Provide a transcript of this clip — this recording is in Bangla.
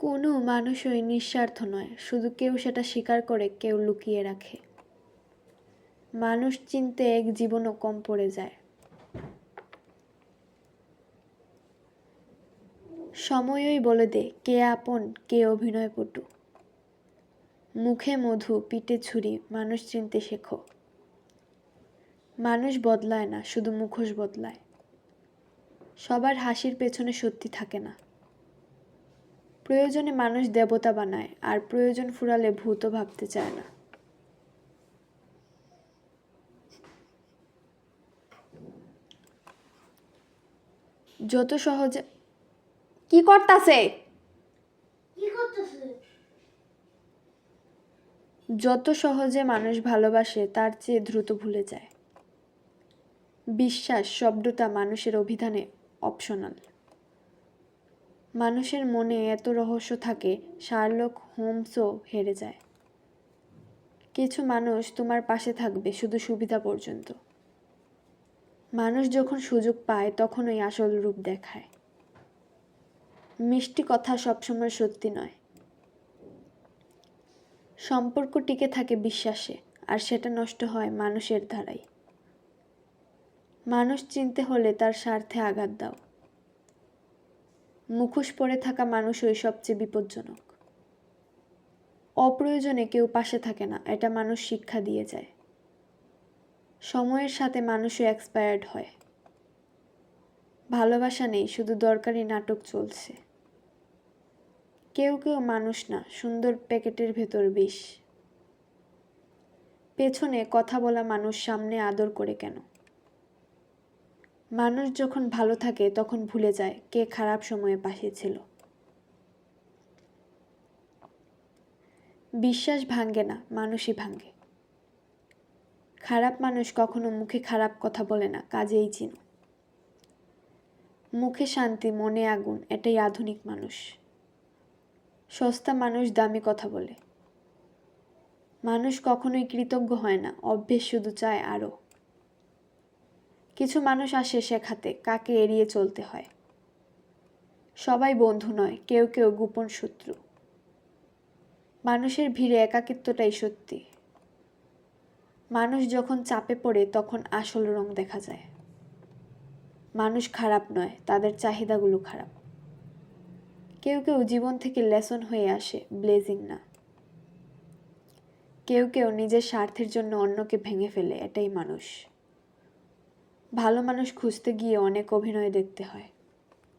কোনো মানুষই নিঃস্বার্থ নয়, শুধু কেউ সেটা স্বীকার করে, কেউ লুকিয়ে রাখে। মানুষ চিনতে এক জীবনও কম পড়ে যায়। সময়ই বলে দে, কে আপন, কে অভিনয় পটু মুখে মধু, পিঠে ছুরি, মানুষ চিনতে শেখো। মানুষ বদলায় না, শুধু মুখোশ বদলায়। সবার হাসির পেছনে সত্যি থাকে না। প্রয়োজনে মানুষ দেবতা বানায় আর প্রয়োজন ফুরালে ভূতও ভাবতে চায় না। যত সহজে কি করতাছে? কি করতেছে? যত সহজে মানুষ ভালোবাসে তার চেয়ে দ্রুত ভুলে যায়। বিশ্বাস শব্দটা মানুষের অভিধানে অপশনাল মানুষের মনে এত রহস্য থাকে, শার্লক হোমসও হেরে যায়। কিছু মানুষ তোমার পাশে থাকবে শুধু সুবিধা পর্যন্ত। মানুষ যখন সুযোগ পায় তখন ওই আসল রূপ দেখায়। মিষ্টি কথা সবসময় সত্যি নয়। সম্পর্ক টিকে থাকে বিশ্বাসে, আর সেটা নষ্ট হয় মানুষের দ্বারাই। মানুষ চিনতে হলে তার স্বার্থে আঘাত দাও। মুখোশ পরে থাকা মানুষই সবচেয়ে বিপজ্জনক। অপ্রয়োজনে কেউ পাশে থাকে না, এটা মানুষ শিক্ষা দিয়ে যায়। সময়ের সাথে মানুষও এক্সপায়ার্ড হয়। ভালোবাসা নেই, শুধু দরকারি নাটক চলছে। কেউ কেউ মানুষ না, সুন্দর প্যাকেটের ভেতর বিষ। পেছনে কথা বলা মানুষ সামনে আদর করে কেন? মানুষ যখন ভালো থাকে, তখন ভুলে যায় কে খারাপ সময়ে পাশে ছিল। বিশ্বাস ভাঙ্গে না, মানুষই ভাঙ্গে খারাপ মানুষ কখনো মুখে খারাপ কথা বলে না, কাজেই চিনো। মুখে শান্তি, মনে আগুন, এটাই আধুনিক মানুষ। সস্তা মানুষ দামি কথা বলে। মানুষ কখনোই কৃতজ্ঞ হয় না, অভ্যেস শুধু চায় আরও কিছু মানুষ আসে শেখাতে, কাকে এড়িয়ে চলতে হয়। সবাই বন্ধু নয়, কেউ কেউ গোপন শত্রু। মানুষের ভিড়ে একাকিত্বটাই সত্যি। মানুষ যখন চাপে পড়ে, তখন আসল রং দেখা যায়। মানুষ খারাপ নয়, তাদের চাহিদাগুলো খারাপ। কেউ কেউ জীবন থেকে লেসন হয়ে আসে, ব্লেজিং না। কেউ কেউ নিজের স্বার্থের জন্য অন্যকে ভেঙে ফেলে, এটাই মানুষ। ভালো মানুষ খুঁজতে গিয়ে অনেক অভিনয় দেখতে হয়।